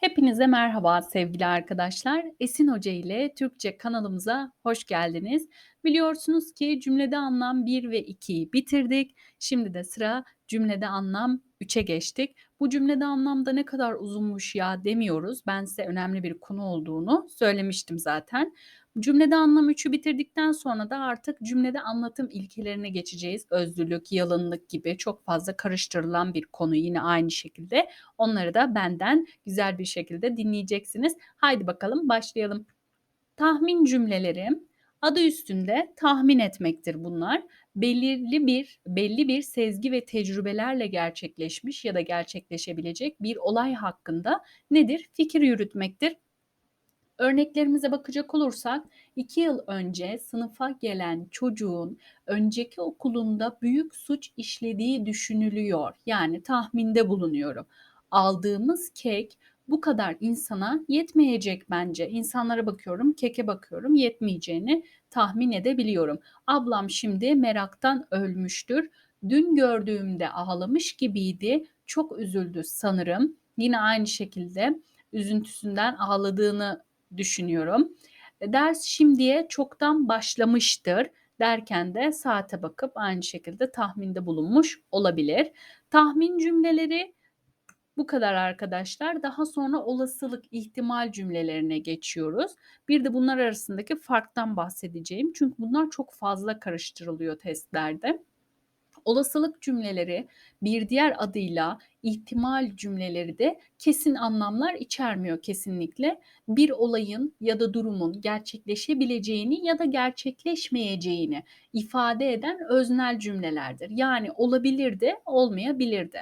Hepinize merhaba sevgili arkadaşlar. Esin Hoca ile Türkçe kanalımıza hoş geldiniz. Biliyorsunuz ki cümlede anlam 1 ve 2'yi bitirdik. Şimdi de sıra cümlede anlam 3'e geçtik. Bu cümlede anlamda ne kadar uzunmuş ya demiyoruz. Ben size önemli bir konu olduğunu söylemiştim zaten. Cümlede anlam 3'ü bitirdikten sonra da artık cümlede anlatım ilkelerine geçeceğiz. Özlülük, yalınlık gibi çok fazla karıştırılan bir konu yine aynı şekilde. Onları da benden güzel bir şekilde dinleyeceksiniz. Haydi bakalım başlayalım. Tahmin cümleleri adı üstünde tahmin etmektir bunlar. Belirli bir belli bir sezgi ve tecrübelerle gerçekleşmiş ya da gerçekleşebilecek bir olay hakkında nedir? Fikir yürütmektir. Örneklerimize bakacak olursak 2 yıl önce sınıfa gelen çocuğun önceki okulunda büyük suç işlediği düşünülüyor. Yani tahminde bulunuyorum. Aldığımız kek bu kadar insana yetmeyecek bence. İnsanlara bakıyorum, keke bakıyorum, yetmeyeceğini tahmin edebiliyorum. Ablam şimdi meraktan ölmüştür. Dün gördüğümde ağlamış gibiydi. Çok üzüldü sanırım. Yine aynı şekilde üzüntüsünden ağladığını düşünüyorum. E, ders şimdiye çoktan başlamıştır derken de saate bakıp aynı şekilde tahminde bulunmuş olabilir. Tahmin cümleleri bu kadar arkadaşlar. Daha sonra olasılık, ihtimal cümlelerine geçiyoruz. Bir de bunlar arasındaki farktan bahsedeceğim. Çünkü bunlar çok fazla karıştırılıyor testlerde. Olasılık cümleleri bir diğer adıyla ihtimal cümleleri de kesin anlamlar içermiyor kesinlikle. Bir olayın ya da durumun gerçekleşebileceğini ya da gerçekleşmeyeceğini ifade eden öznel cümlelerdir. Yani olabilir de olmayabilir de.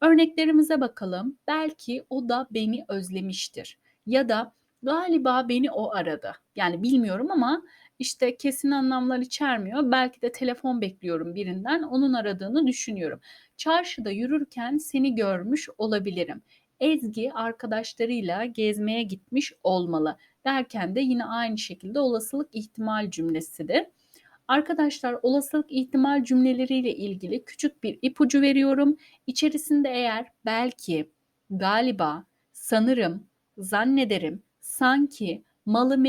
Örneklerimize bakalım. Belki o da beni özlemiştir ya da galiba beni o aradı. Yani bilmiyorum ama işte kesin anlamlar içermiyor. Belki de telefon bekliyorum birinden, onun aradığını düşünüyorum. Çarşıda yürürken seni görmüş olabilirim. Ezgi arkadaşlarıyla gezmeye gitmiş olmalı derken de yine aynı şekilde olasılık ihtimal cümlesidir. Arkadaşlar olasılık ihtimal cümleleriyle ilgili küçük bir ipucu veriyorum. İçerisinde eğer belki, galiba, sanırım, zannederim, sanki, malı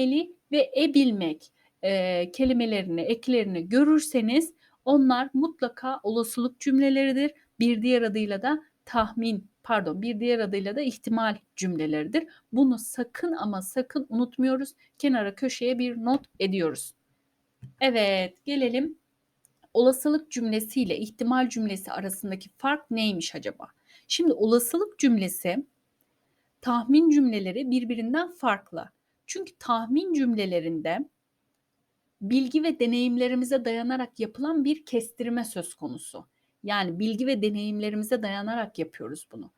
ve e bilmek e, kelimelerini, eklerini görürseniz onlar mutlaka olasılık cümleleridir. Bir diğer adıyla da tahmin, pardon bir diğer adıyla da ihtimal cümleleridir. Bunu sakın ama sakın unutmuyoruz. Kenara köşeye bir not ediyoruz. Evet gelelim olasılık cümlesi ile ihtimal cümlesi arasındaki fark neymiş acaba? Şimdi olasılık cümlesi tahmin cümleleri birbirinden farklı. Çünkü tahmin cümlelerinde bilgi ve deneyimlerimize dayanarak yapılan bir kestirme söz konusu. Yani bilgi ve deneyimlerimize dayanarak yapıyoruz bunu.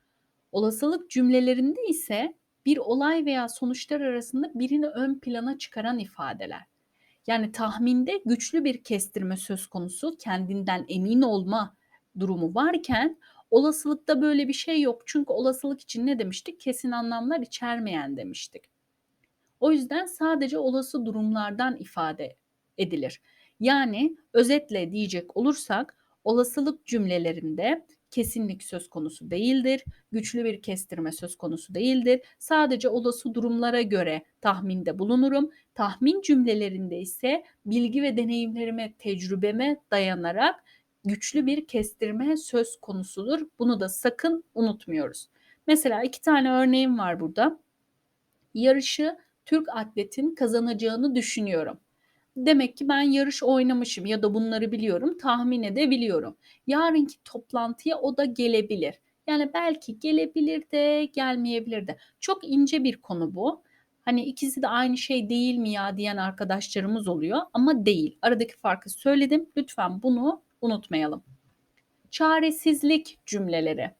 Olasılık cümlelerinde ise bir olay veya sonuçlar arasında birini ön plana çıkaran ifadeler. Yani tahminde güçlü bir kestirme söz konusu, kendinden emin olma durumu varken olasılıkta böyle bir şey yok. Çünkü olasılık için ne demiştik? Kesin anlamlar içermeyen demiştik. O yüzden sadece olası durumlardan ifade edilir. Yani özetle diyecek olursak olasılık cümlelerinde kesinlik söz konusu değildir. Güçlü bir kestirme söz konusu değildir. Sadece olası durumlara göre tahminde bulunurum. Tahmin cümlelerinde ise bilgi ve deneyimlerime, tecrübeme dayanarak güçlü bir kestirme söz konusudur. Bunu da sakın unutmuyoruz. Mesela iki tane örneğim var burada. Yarışı Türk atletin kazanacağını düşünüyorum. Demek ki ben yarış oynamışım ya da bunları biliyorum, tahmin edebiliyorum. Yarınki toplantıya o da gelebilir. Yani belki gelebilir de gelmeyebilir de. Çok ince bir konu bu. Hani ikisi de aynı şey değil mi ya diyen arkadaşlarımız oluyor ama değil. Aradaki farkı söyledim. Lütfen bunu unutmayalım. Çaresizlik cümleleri.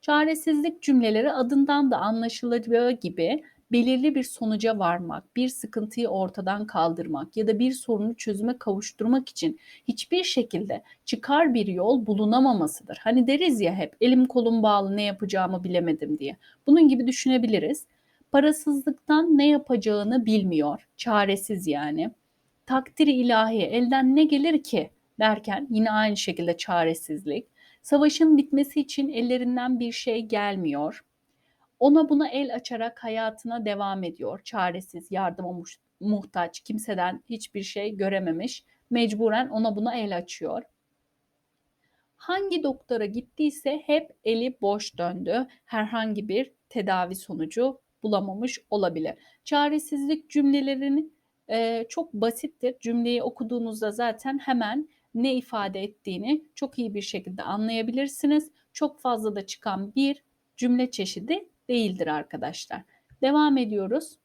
Çaresizlik cümleleri adından da anlaşılacağı gibi belirli bir sonuca varmak, bir sıkıntıyı ortadan kaldırmak ya da bir sorunu çözüme kavuşturmak için hiçbir şekilde çıkar bir yol bulunamamasıdır. Hani deriz ya hep elim kolum bağlı ne yapacağımı bilemedim diye. Bunun gibi düşünebiliriz. Parasızlıktan ne yapacağını bilmiyor, çaresiz yani. Takdiri ilahi elden ne gelir ki derken yine aynı şekilde çaresizlik. Savaşın bitmesi için ellerinden bir şey gelmiyor Ona buna el açarak hayatına devam ediyor. Çaresiz, yardıma muhtaç, kimseden hiçbir şey görememiş. Mecburen ona buna el açıyor. Hangi doktora gittiyse hep eli boş döndü. Herhangi bir tedavi sonucu bulamamış olabilir. Çaresizlik cümlelerini e, çok basittir. Cümleyi okuduğunuzda zaten hemen ne ifade ettiğini çok iyi bir şekilde anlayabilirsiniz. Çok fazla da çıkan bir cümle çeşidi değildir arkadaşlar. Devam ediyoruz.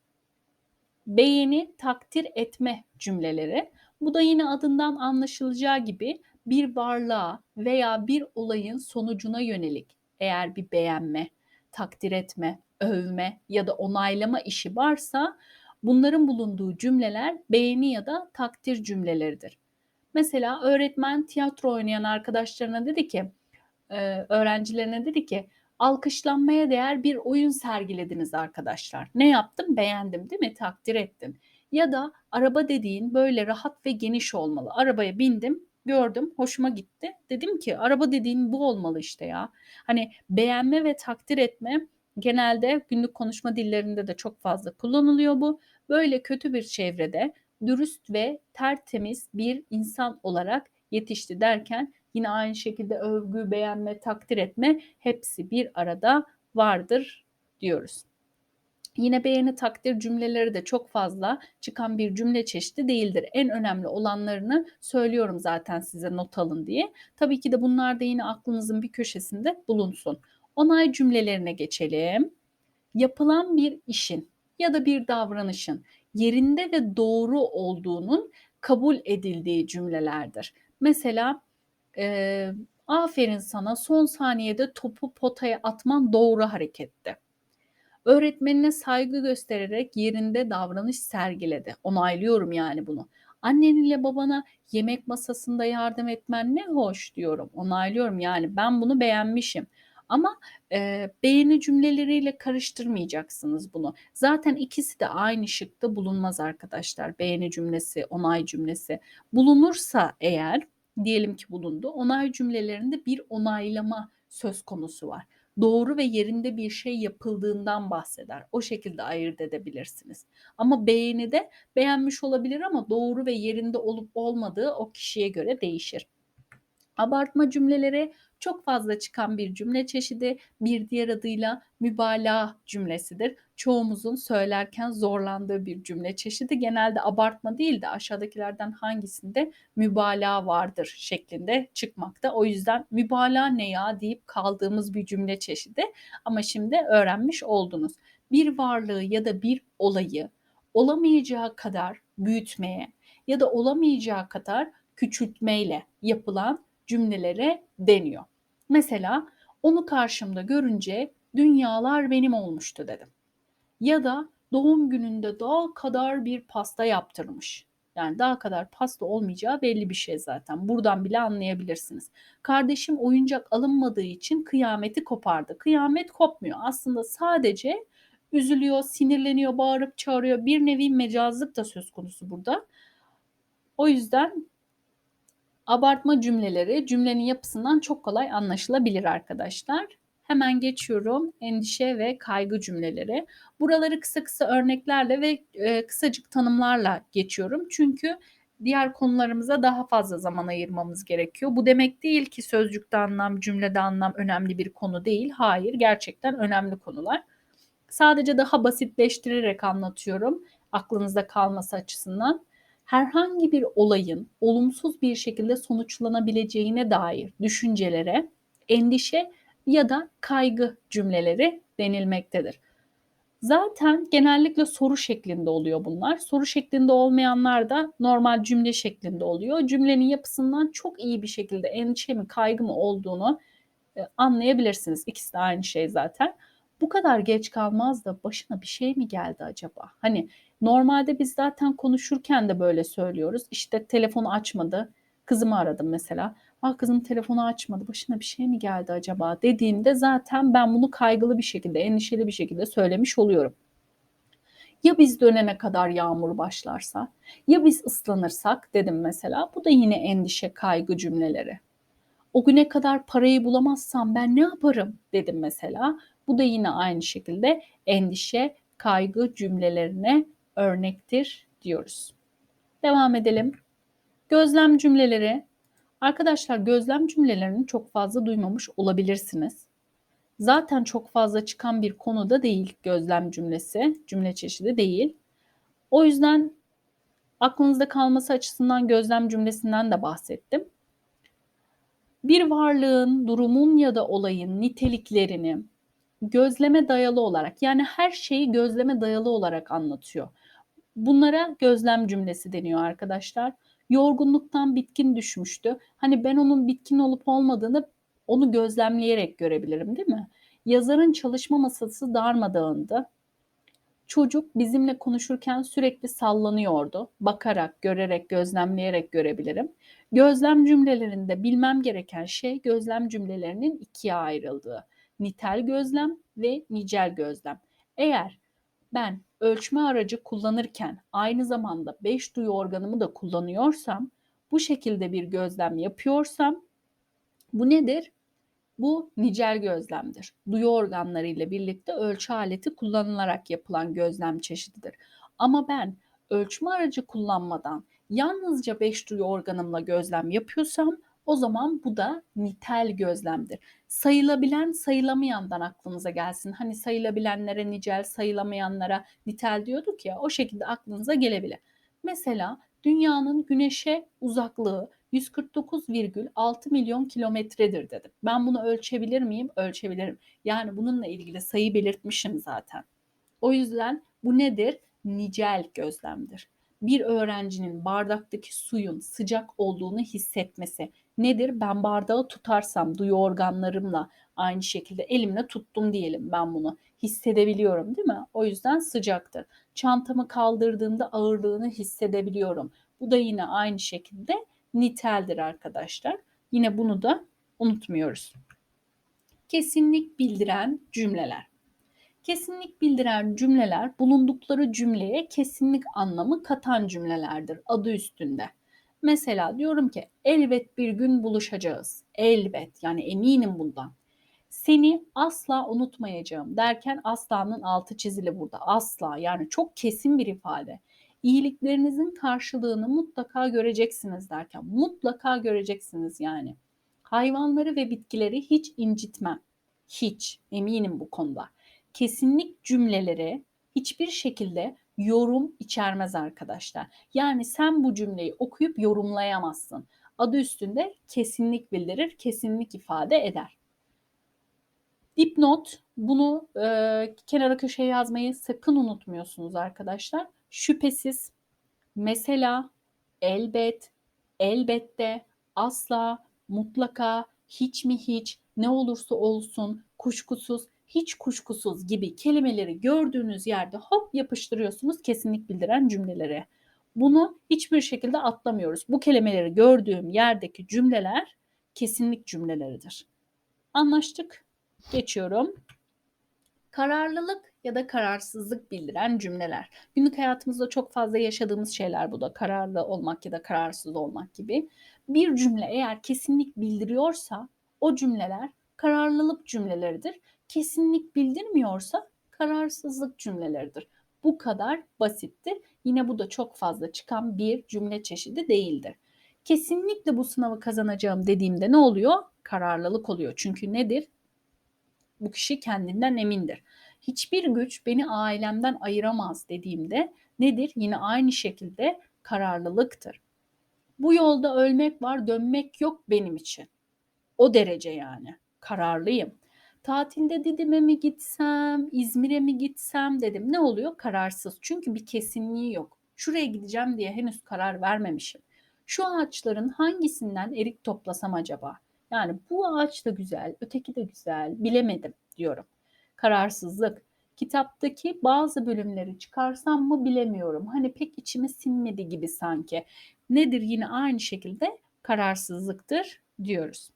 Beğeni, takdir etme cümleleri. Bu da yine adından anlaşılacağı gibi bir varlığa veya bir olayın sonucuna yönelik eğer bir beğenme, takdir etme, övme ya da onaylama işi varsa bunların bulunduğu cümleler beğeni ya da takdir cümleleridir. Mesela öğretmen tiyatro oynayan arkadaşlarına dedi ki, öğrencilerine dedi ki alkışlanmaya değer bir oyun sergilediniz arkadaşlar. Ne yaptım? Beğendim değil mi? Takdir ettim. Ya da araba dediğin böyle rahat ve geniş olmalı. Arabaya bindim, gördüm, hoşuma gitti. Dedim ki araba dediğin bu olmalı işte ya. Hani beğenme ve takdir etme genelde günlük konuşma dillerinde de çok fazla kullanılıyor bu. Böyle kötü bir çevrede dürüst ve tertemiz bir insan olarak yetişti derken yine aynı şekilde övgü, beğenme, takdir etme hepsi bir arada vardır diyoruz. Yine beğeni takdir cümleleri de çok fazla çıkan bir cümle çeşidi değildir. En önemli olanlarını söylüyorum zaten size not alın diye. Tabii ki de bunlar da yine aklınızın bir köşesinde bulunsun. Onay cümlelerine geçelim. Yapılan bir işin ya da bir davranışın yerinde ve doğru olduğunun kabul edildiği cümlelerdir. Mesela e, aferin sana son saniyede topu potaya atman doğru hareketti. Öğretmenine saygı göstererek yerinde davranış sergiledi. Onaylıyorum yani bunu. Annenle babana yemek masasında yardım etmen ne hoş diyorum. Onaylıyorum yani ben bunu beğenmişim. Ama e, beğeni cümleleriyle karıştırmayacaksınız bunu. Zaten ikisi de aynı şıkta bulunmaz arkadaşlar. Beğeni cümlesi, onay cümlesi. Bulunursa eğer diyelim ki bulundu. Onay cümlelerinde bir onaylama söz konusu var. Doğru ve yerinde bir şey yapıldığından bahseder. O şekilde ayırt edebilirsiniz. Ama beğeni de beğenmiş olabilir ama doğru ve yerinde olup olmadığı o kişiye göre değişir. Abartma cümleleri çok fazla çıkan bir cümle çeşidi, bir diğer adıyla mübalağa cümlesidir. Çoğumuzun söylerken zorlandığı bir cümle çeşidi. Genelde abartma değil de aşağıdakilerden hangisinde mübalağa vardır şeklinde çıkmakta. O yüzden mübalağa ne ya deyip kaldığımız bir cümle çeşidi. Ama şimdi öğrenmiş oldunuz. Bir varlığı ya da bir olayı olamayacağı kadar büyütmeye ya da olamayacağı kadar küçültmeyle yapılan cümlelere deniyor. Mesela onu karşımda görünce dünyalar benim olmuştu dedim. Ya da doğum gününde daha kadar bir pasta yaptırmış. Yani daha kadar pasta olmayacağı belli bir şey zaten. Buradan bile anlayabilirsiniz. Kardeşim oyuncak alınmadığı için kıyameti kopardı. Kıyamet kopmuyor. Aslında sadece üzülüyor, sinirleniyor, bağırıp çağırıyor. Bir nevi mecazlık da söz konusu burada. O yüzden Abartma cümleleri cümlenin yapısından çok kolay anlaşılabilir arkadaşlar. Hemen geçiyorum endişe ve kaygı cümleleri. Buraları kısa kısa örneklerle ve e, kısacık tanımlarla geçiyorum. Çünkü diğer konularımıza daha fazla zaman ayırmamız gerekiyor. Bu demek değil ki sözcükte anlam, cümlede anlam önemli bir konu değil. Hayır, gerçekten önemli konular. Sadece daha basitleştirerek anlatıyorum aklınızda kalması açısından herhangi bir olayın olumsuz bir şekilde sonuçlanabileceğine dair düşüncelere endişe ya da kaygı cümleleri denilmektedir. Zaten genellikle soru şeklinde oluyor bunlar. Soru şeklinde olmayanlar da normal cümle şeklinde oluyor. Cümlenin yapısından çok iyi bir şekilde endişe mi kaygı mı olduğunu e, anlayabilirsiniz. İkisi de aynı şey zaten. Bu kadar geç kalmaz da başına bir şey mi geldi acaba? Hani Normalde biz zaten konuşurken de böyle söylüyoruz. İşte telefonu açmadı. Kızımı aradım mesela. Ah kızım telefonu açmadı. Başına bir şey mi geldi acaba dediğimde zaten ben bunu kaygılı bir şekilde, endişeli bir şekilde söylemiş oluyorum. Ya biz dönene kadar yağmur başlarsa, ya biz ıslanırsak dedim mesela. Bu da yine endişe, kaygı cümleleri. O güne kadar parayı bulamazsam ben ne yaparım dedim mesela. Bu da yine aynı şekilde endişe, kaygı cümlelerine örnektir diyoruz. Devam edelim. Gözlem cümleleri. Arkadaşlar gözlem cümlelerini çok fazla duymamış olabilirsiniz. Zaten çok fazla çıkan bir konuda değil gözlem cümlesi, cümle çeşidi değil. O yüzden aklınızda kalması açısından gözlem cümlesinden de bahsettim. Bir varlığın, durumun ya da olayın niteliklerini gözleme dayalı olarak yani her şeyi gözleme dayalı olarak anlatıyor. Bunlara gözlem cümlesi deniyor arkadaşlar. Yorgunluktan bitkin düşmüştü. Hani ben onun bitkin olup olmadığını onu gözlemleyerek görebilirim değil mi? Yazarın çalışma masası darmadağındı. Çocuk bizimle konuşurken sürekli sallanıyordu. Bakarak, görerek, gözlemleyerek görebilirim. Gözlem cümlelerinde bilmem gereken şey gözlem cümlelerinin ikiye ayrıldığı. Nitel gözlem ve nicel gözlem. Eğer ben ölçme aracı kullanırken aynı zamanda beş duyu organımı da kullanıyorsam, bu şekilde bir gözlem yapıyorsam bu nedir? Bu nicel gözlemdir. Duyu organları ile birlikte ölçü aleti kullanılarak yapılan gözlem çeşididir. Ama ben ölçme aracı kullanmadan yalnızca beş duyu organımla gözlem yapıyorsam o zaman bu da nitel gözlemdir. Sayılabilen sayılamayandan aklınıza gelsin. Hani sayılabilenlere nicel, sayılamayanlara nitel diyorduk ya o şekilde aklınıza gelebilir. Mesela dünyanın güneşe uzaklığı 149,6 milyon kilometredir dedim. Ben bunu ölçebilir miyim? Ölçebilirim. Yani bununla ilgili sayı belirtmişim zaten. O yüzden bu nedir? Nicel gözlemdir. Bir öğrencinin bardaktaki suyun sıcak olduğunu hissetmesi nedir? Ben bardağı tutarsam duyu organlarımla aynı şekilde elimle tuttum diyelim ben bunu. Hissedebiliyorum değil mi? O yüzden sıcaktır. Çantamı kaldırdığımda ağırlığını hissedebiliyorum. Bu da yine aynı şekilde niteldir arkadaşlar. Yine bunu da unutmuyoruz. Kesinlik bildiren cümleler. Kesinlik bildiren cümleler bulundukları cümleye kesinlik anlamı katan cümlelerdir adı üstünde. Mesela diyorum ki elbet bir gün buluşacağız. Elbet yani eminim bundan. Seni asla unutmayacağım derken aslanın altı çizili burada. Asla yani çok kesin bir ifade iyiliklerinizin karşılığını mutlaka göreceksiniz derken mutlaka göreceksiniz yani. Hayvanları ve bitkileri hiç incitmem. Hiç eminim bu konuda. Kesinlik cümleleri hiçbir şekilde yorum içermez arkadaşlar. Yani sen bu cümleyi okuyup yorumlayamazsın. Adı üstünde kesinlik bildirir, kesinlik ifade eder. Dipnot bunu e, kenara köşeye yazmayı sakın unutmuyorsunuz arkadaşlar şüphesiz, mesela, elbet, elbette, asla, mutlaka, hiç mi hiç, ne olursa olsun, kuşkusuz, hiç kuşkusuz gibi kelimeleri gördüğünüz yerde hop yapıştırıyorsunuz kesinlik bildiren cümleleri. Bunu hiçbir şekilde atlamıyoruz. Bu kelimeleri gördüğüm yerdeki cümleler kesinlik cümleleridir. Anlaştık. Geçiyorum. Kararlılık ya da kararsızlık bildiren cümleler. Günlük hayatımızda çok fazla yaşadığımız şeyler bu da kararlı olmak ya da kararsız olmak gibi. Bir cümle eğer kesinlik bildiriyorsa o cümleler kararlılık cümleleridir. Kesinlik bildirmiyorsa kararsızlık cümleleridir. Bu kadar basittir. Yine bu da çok fazla çıkan bir cümle çeşidi değildir. Kesinlikle bu sınavı kazanacağım dediğimde ne oluyor? Kararlılık oluyor. Çünkü nedir? Bu kişi kendinden emindir hiçbir güç beni ailemden ayıramaz dediğimde nedir? Yine aynı şekilde kararlılıktır. Bu yolda ölmek var, dönmek yok benim için. O derece yani. Kararlıyım. Tatilde Didim'e mi gitsem, İzmir'e mi gitsem dedim. Ne oluyor? Kararsız. Çünkü bir kesinliği yok. Şuraya gideceğim diye henüz karar vermemişim. Şu ağaçların hangisinden erik toplasam acaba? Yani bu ağaç da güzel, öteki de güzel, bilemedim diyorum kararsızlık. Kitaptaki bazı bölümleri çıkarsam mı bilemiyorum. Hani pek içime sinmedi gibi sanki. Nedir yine aynı şekilde kararsızlıktır diyoruz.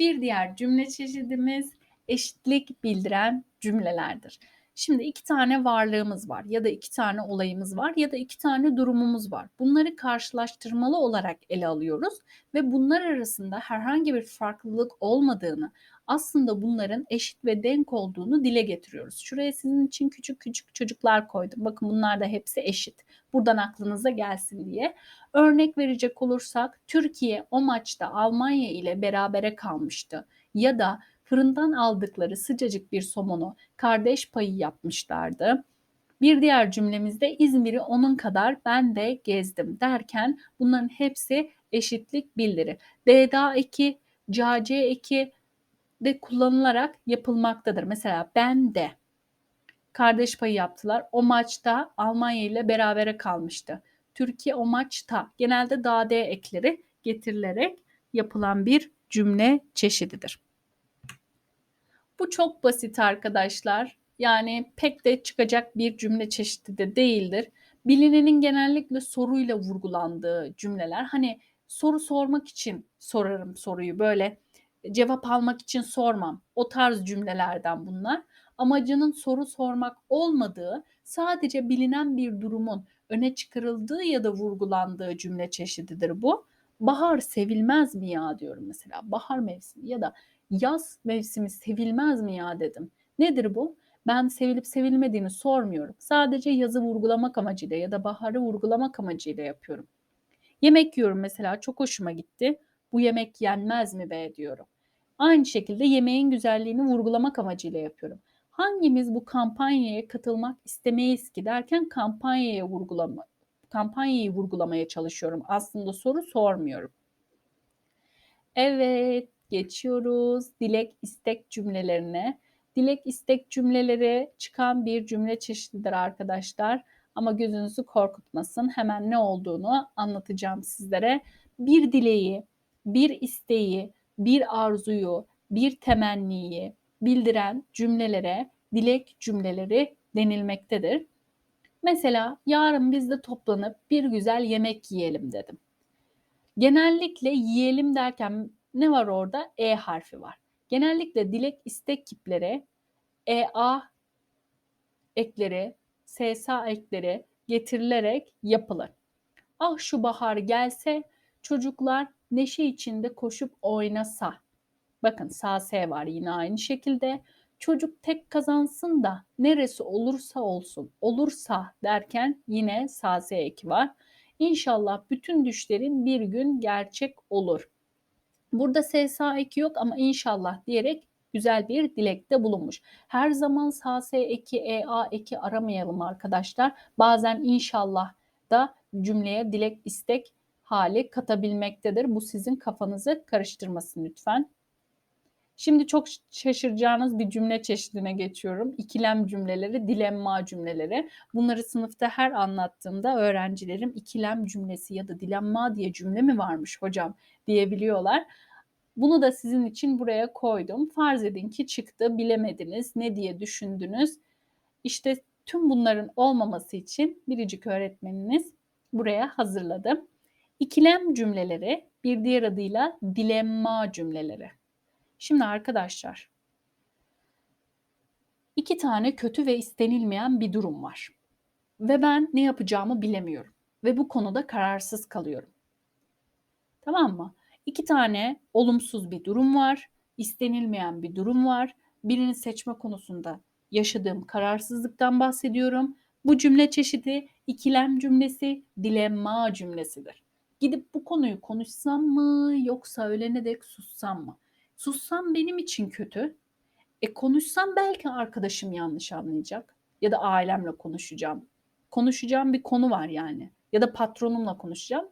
Bir diğer cümle çeşidimiz eşitlik bildiren cümlelerdir. Şimdi iki tane varlığımız var ya da iki tane olayımız var ya da iki tane durumumuz var. Bunları karşılaştırmalı olarak ele alıyoruz ve bunlar arasında herhangi bir farklılık olmadığını, aslında bunların eşit ve denk olduğunu dile getiriyoruz. Şuraya sizin için küçük küçük çocuklar koydum. Bakın bunlar da hepsi eşit. Buradan aklınıza gelsin diye. Örnek verecek olursak Türkiye o maçta Almanya ile berabere kalmıştı. Ya da fırından aldıkları sıcacık bir somonu kardeş payı yapmışlardı. Bir diğer cümlemizde İzmir'i onun kadar ben de gezdim derken bunların hepsi eşitlik bildirir. DDA eki, CC eki de kullanılarak yapılmaktadır. Mesela ben de kardeş payı yaptılar. O maçta Almanya ile berabere kalmıştı. Türkiye o maçta genelde da d ekleri getirilerek yapılan bir cümle çeşididir. Bu çok basit arkadaşlar. Yani pek de çıkacak bir cümle çeşidi de değildir. Bilinenin genellikle soruyla vurgulandığı cümleler. Hani soru sormak için sorarım soruyu böyle cevap almak için sormam. O tarz cümlelerden bunlar. Amacının soru sormak olmadığı, sadece bilinen bir durumun öne çıkarıldığı ya da vurgulandığı cümle çeşididir bu. Bahar sevilmez mi ya diyorum mesela. Bahar mevsimi ya da yaz mevsimi sevilmez mi ya dedim. Nedir bu? Ben sevilip sevilmediğini sormuyorum. Sadece yazı vurgulamak amacıyla ya da baharı vurgulamak amacıyla yapıyorum. Yemek yiyorum mesela çok hoşuma gitti. Bu yemek yenmez mi be diyorum. Aynı şekilde yemeğin güzelliğini vurgulamak amacıyla yapıyorum. Hangimiz bu kampanyaya katılmak istemeyiz ki derken kampanyaya vurgulama, kampanyayı vurgulamaya çalışıyorum. Aslında soru sormuyorum. Evet, geçiyoruz dilek istek cümlelerine. Dilek istek cümleleri çıkan bir cümle çeşididir arkadaşlar. Ama gözünüzü korkutmasın. Hemen ne olduğunu anlatacağım sizlere. Bir dileği, bir isteği, bir arzuyu, bir temenniyi bildiren cümlelere dilek cümleleri denilmektedir. Mesela yarın biz de toplanıp bir güzel yemek yiyelim dedim. Genellikle yiyelim derken ne var orada? E harfi var. Genellikle dilek istek kipleri EA ekleri, SSA ekleri getirilerek yapılır. Ah şu bahar gelse çocuklar neşe içinde koşup oynasa. Bakın sağ S var yine aynı şekilde. Çocuk tek kazansın da neresi olursa olsun, olursa derken yine sağ S eki var. İnşallah bütün düşlerin bir gün gerçek olur. Burada SSA eki yok ama inşallah diyerek güzel bir dilekte bulunmuş. Her zaman SAS eki, EA eki aramayalım arkadaşlar. Bazen inşallah da cümleye dilek istek hali katabilmektedir. Bu sizin kafanızı karıştırmasın lütfen. Şimdi çok şaşıracağınız bir cümle çeşidine geçiyorum. İkilem cümleleri, dilemma cümleleri. Bunları sınıfta her anlattığımda öğrencilerim ikilem cümlesi ya da dilemma diye cümle mi varmış hocam diyebiliyorlar. Bunu da sizin için buraya koydum. Farz edin ki çıktı, bilemediniz, ne diye düşündünüz. İşte tüm bunların olmaması için biricik öğretmeniniz buraya hazırladı. İkilem cümleleri bir diğer adıyla dilemma cümleleri. Şimdi arkadaşlar iki tane kötü ve istenilmeyen bir durum var. Ve ben ne yapacağımı bilemiyorum. Ve bu konuda kararsız kalıyorum. Tamam mı? İki tane olumsuz bir durum var, istenilmeyen bir durum var. Birini seçme konusunda yaşadığım kararsızlıktan bahsediyorum. Bu cümle çeşidi ikilem cümlesi, dilemma cümlesidir. Gidip bu konuyu konuşsam mı yoksa ölene dek sussam mı? Sussam benim için kötü. E konuşsam belki arkadaşım yanlış anlayacak ya da ailemle konuşacağım. Konuşacağım bir konu var yani ya da patronumla konuşacağım.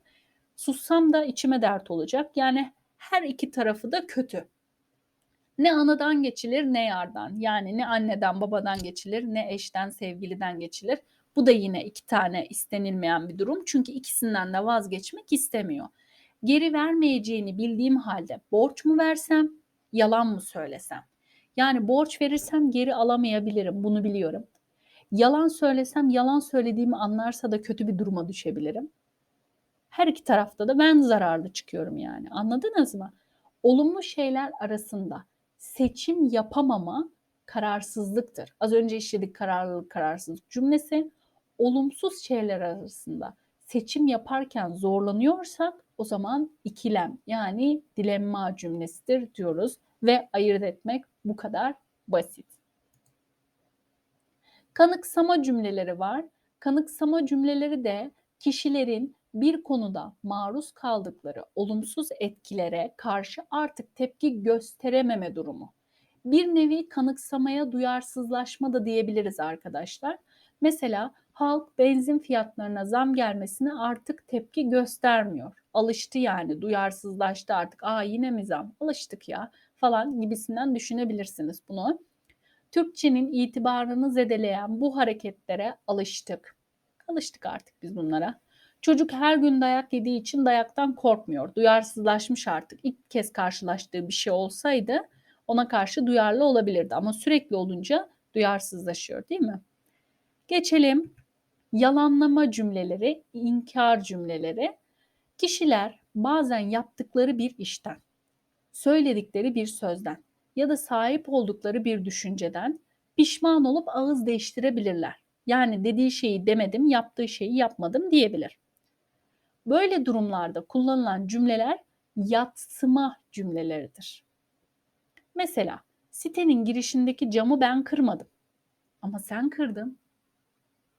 Sussam da içime dert olacak. Yani her iki tarafı da kötü. Ne anadan geçilir ne yardan. Yani ne anneden babadan geçilir ne eşten sevgiliden geçilir. Bu da yine iki tane istenilmeyen bir durum. Çünkü ikisinden de vazgeçmek istemiyor. Geri vermeyeceğini bildiğim halde borç mu versem, yalan mı söylesem? Yani borç verirsem geri alamayabilirim. Bunu biliyorum. Yalan söylesem yalan söylediğimi anlarsa da kötü bir duruma düşebilirim. Her iki tarafta da ben zararlı çıkıyorum yani. Anladınız mı? Olumlu şeyler arasında seçim yapamama kararsızlıktır. Az önce işledik kararlılık, kararsızlık cümlesi. Olumsuz şeyler arasında seçim yaparken zorlanıyorsak o zaman ikilem yani dilemma cümlesidir diyoruz ve ayırt etmek bu kadar basit. Kanıksama cümleleri var. Kanıksama cümleleri de kişilerin bir konuda maruz kaldıkları olumsuz etkilere karşı artık tepki gösterememe durumu. Bir nevi kanıksamaya duyarsızlaşma da diyebiliriz arkadaşlar. Mesela halk benzin fiyatlarına zam gelmesine artık tepki göstermiyor. Alıştı yani, duyarsızlaştı artık. Aa yine mi zam? Alıştık ya falan gibisinden düşünebilirsiniz bunu. Türkçenin itibarını zedeleyen bu hareketlere alıştık. Alıştık artık biz bunlara. Çocuk her gün dayak yediği için dayaktan korkmuyor. Duyarsızlaşmış artık. İlk kez karşılaştığı bir şey olsaydı ona karşı duyarlı olabilirdi ama sürekli olunca duyarsızlaşıyor değil mi? Geçelim yalanlama cümleleri, inkar cümleleri. Kişiler bazen yaptıkları bir işten, söyledikleri bir sözden ya da sahip oldukları bir düşünceden pişman olup ağız değiştirebilirler. Yani dediği şeyi demedim, yaptığı şeyi yapmadım diyebilir. Böyle durumlarda kullanılan cümleler yatsıma cümleleridir. Mesela sitenin girişindeki camı ben kırmadım. Ama sen kırdın.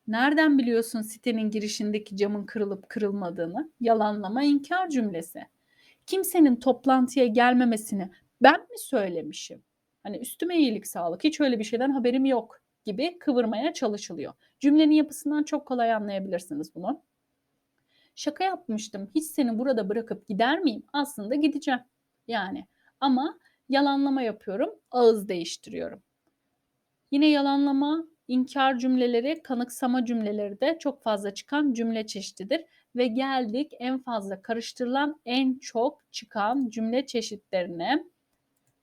Nereden biliyorsun sitenin girişindeki camın kırılıp kırılmadığını? Yalanlama inkar cümlesi. Kimsenin toplantıya gelmemesini ben mi söylemişim? Hani üstüme iyilik sağlık hiç öyle bir şeyden haberim yok gibi kıvırmaya çalışılıyor. Cümlenin yapısından çok kolay anlayabilirsiniz bunu. Şaka yapmıştım. Hiç seni burada bırakıp gider miyim? Aslında gideceğim. Yani ama yalanlama yapıyorum, ağız değiştiriyorum. Yine yalanlama, inkar cümleleri, kanıksama cümleleri de çok fazla çıkan cümle çeşididir ve geldik en fazla karıştırılan, en çok çıkan cümle çeşitlerine.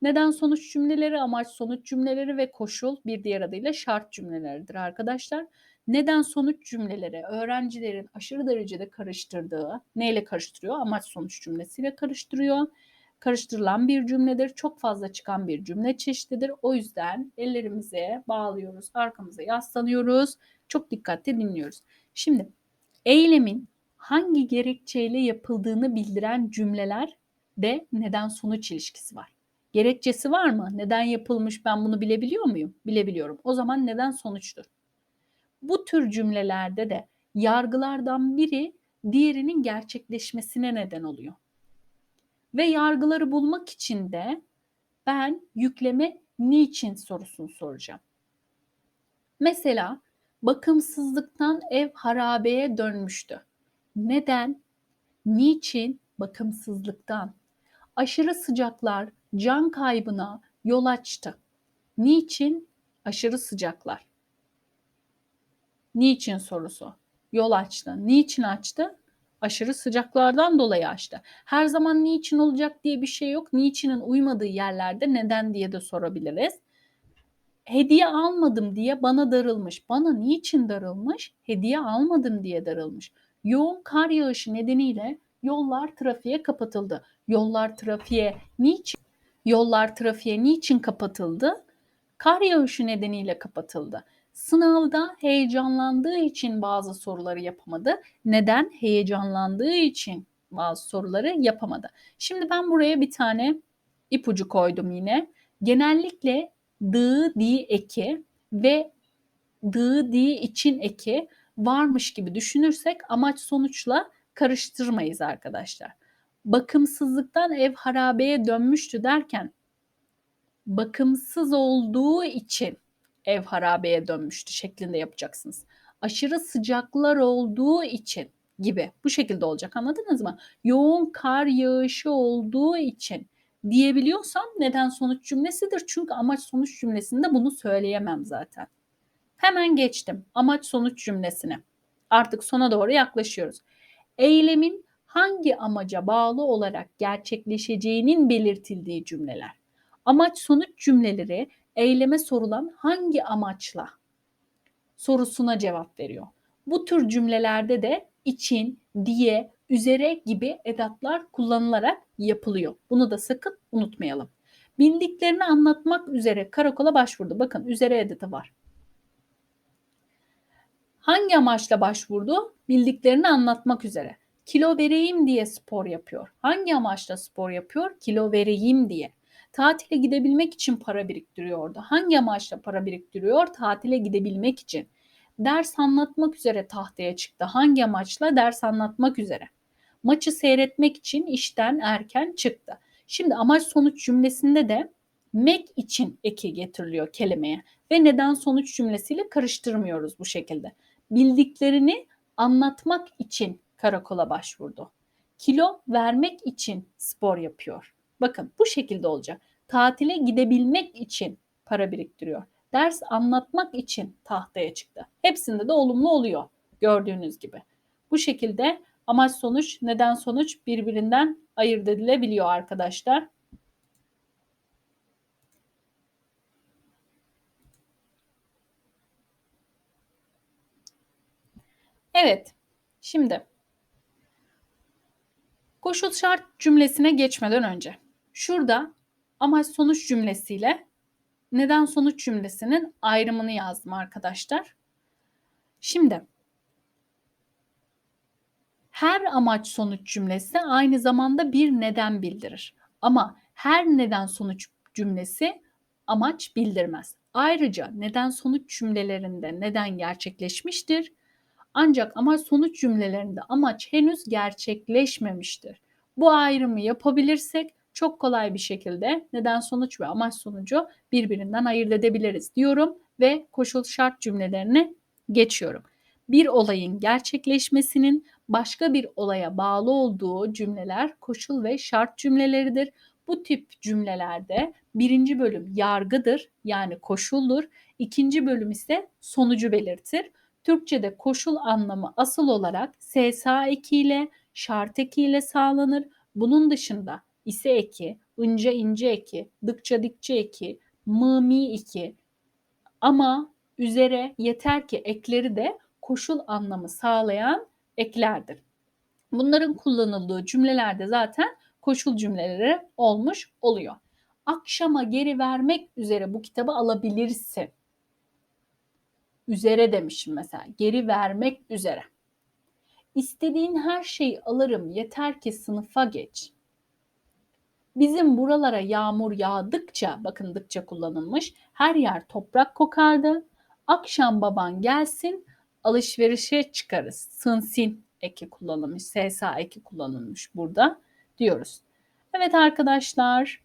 Neden sonuç cümleleri, amaç sonuç cümleleri ve koşul bir diğer adıyla şart cümleleridir arkadaşlar. Neden sonuç cümleleri öğrencilerin aşırı derecede karıştırdığı, neyle karıştırıyor? Amaç sonuç cümlesiyle karıştırıyor. Karıştırılan bir cümledir. Çok fazla çıkan bir cümle çeşididir. O yüzden ellerimize bağlıyoruz, arkamıza yaslanıyoruz. Çok dikkatli dinliyoruz. Şimdi eylemin hangi gerekçeyle yapıldığını bildiren cümleler de neden sonuç ilişkisi var. Gerekçesi var mı? Neden yapılmış ben bunu bilebiliyor muyum? Bilebiliyorum. O zaman neden sonuçtur? Bu tür cümlelerde de yargılardan biri diğerinin gerçekleşmesine neden oluyor. Ve yargıları bulmak için de ben yükleme niçin sorusunu soracağım. Mesela bakımsızlıktan ev harabeye dönmüştü. Neden? Niçin? Bakımsızlıktan. Aşırı sıcaklar can kaybına yol açtı. Niçin? Aşırı sıcaklar. Niçin sorusu. Yol açtı. Niçin açtı? Aşırı sıcaklardan dolayı açtı. Her zaman niçin olacak diye bir şey yok. Niçinin uymadığı yerlerde neden diye de sorabiliriz. Hediye almadım diye bana darılmış. Bana niçin darılmış? Hediye almadım diye darılmış. Yoğun kar yağışı nedeniyle yollar trafiğe kapatıldı. Yollar trafiğe niçin? Yollar trafiğe niçin kapatıldı? Kar yağışı nedeniyle kapatıldı. Sınavda heyecanlandığı için bazı soruları yapamadı. Neden? Heyecanlandığı için bazı soruları yapamadı. Şimdi ben buraya bir tane ipucu koydum yine. Genellikle dı, di eki ve dı, di için eki varmış gibi düşünürsek amaç sonuçla karıştırmayız arkadaşlar. Bakımsızlıktan ev harabeye dönmüştü derken bakımsız olduğu için ev harabeye dönmüştü şeklinde yapacaksınız. Aşırı sıcaklar olduğu için gibi bu şekilde olacak anladınız mı? Yoğun kar yağışı olduğu için diyebiliyorsam neden sonuç cümlesidir. Çünkü amaç sonuç cümlesinde bunu söyleyemem zaten. Hemen geçtim amaç sonuç cümlesine. Artık sona doğru yaklaşıyoruz. Eylemin hangi amaca bağlı olarak gerçekleşeceğinin belirtildiği cümleler. Amaç sonuç cümleleri eyleme sorulan hangi amaçla sorusuna cevap veriyor. Bu tür cümlelerde de için, diye, üzere gibi edatlar kullanılarak yapılıyor. Bunu da sakın unutmayalım. Bildiklerini anlatmak üzere karakola başvurdu. Bakın üzere editi var. Hangi amaçla başvurdu? Bildiklerini anlatmak üzere. Kilo vereyim diye spor yapıyor. Hangi amaçla spor yapıyor? Kilo vereyim diye. Tatile gidebilmek için para biriktiriyordu. Hangi amaçla para biriktiriyor? Tatile gidebilmek için. Ders anlatmak üzere tahtaya çıktı. Hangi amaçla? Ders anlatmak üzere. Maçı seyretmek için işten erken çıktı. Şimdi amaç sonuç cümlesinde de mek için eki getiriliyor kelimeye ve neden sonuç cümlesiyle karıştırmıyoruz bu şekilde. Bildiklerini anlatmak için karakola başvurdu. Kilo vermek için spor yapıyor. Bakın bu şekilde olacak. Tatile gidebilmek için para biriktiriyor. Ders anlatmak için tahtaya çıktı. Hepsinde de olumlu oluyor gördüğünüz gibi. Bu şekilde amaç sonuç, neden sonuç birbirinden ayırt edilebiliyor arkadaşlar. Evet. Şimdi koşul şart cümlesine geçmeden önce şurada amaç sonuç cümlesiyle neden sonuç cümlesinin ayrımını yazdım arkadaşlar. Şimdi her amaç sonuç cümlesi aynı zamanda bir neden bildirir. Ama her neden sonuç cümlesi amaç bildirmez. Ayrıca neden sonuç cümlelerinde neden gerçekleşmiştir? Ancak amaç sonuç cümlelerinde amaç henüz gerçekleşmemiştir. Bu ayrımı yapabilirsek çok kolay bir şekilde neden sonuç ve amaç sonucu birbirinden ayırt edebiliriz diyorum ve koşul şart cümlelerini geçiyorum. Bir olayın gerçekleşmesinin başka bir olaya bağlı olduğu cümleler koşul ve şart cümleleridir. Bu tip cümlelerde birinci bölüm yargıdır yani koşuldur. İkinci bölüm ise sonucu belirtir. Türkçe'de koşul anlamı asıl olarak SSA ekiyle, şart ekiyle sağlanır. Bunun dışında ise eki, ınca ince eki, dıkça dikçe eki, mı mi eki ama üzere yeter ki ekleri de koşul anlamı sağlayan eklerdir. Bunların kullanıldığı cümlelerde zaten koşul cümleleri olmuş oluyor. Akşama geri vermek üzere bu kitabı alabilirsin. Üzere demişim mesela. Geri vermek üzere. İstediğin her şeyi alırım yeter ki sınıfa geç. Bizim buralara yağmur yağdıkça, bakın dıkça kullanılmış, her yer toprak kokardı. Akşam baban gelsin, alışverişe çıkarız. Sınsin eki kullanılmış, SSA eki kullanılmış burada diyoruz. Evet arkadaşlar,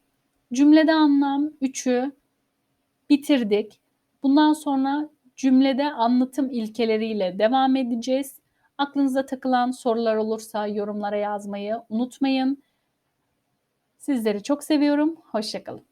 cümlede anlam 3'ü bitirdik. Bundan sonra cümlede anlatım ilkeleriyle devam edeceğiz. Aklınıza takılan sorular olursa yorumlara yazmayı unutmayın. Sizleri çok seviyorum. Hoşçakalın.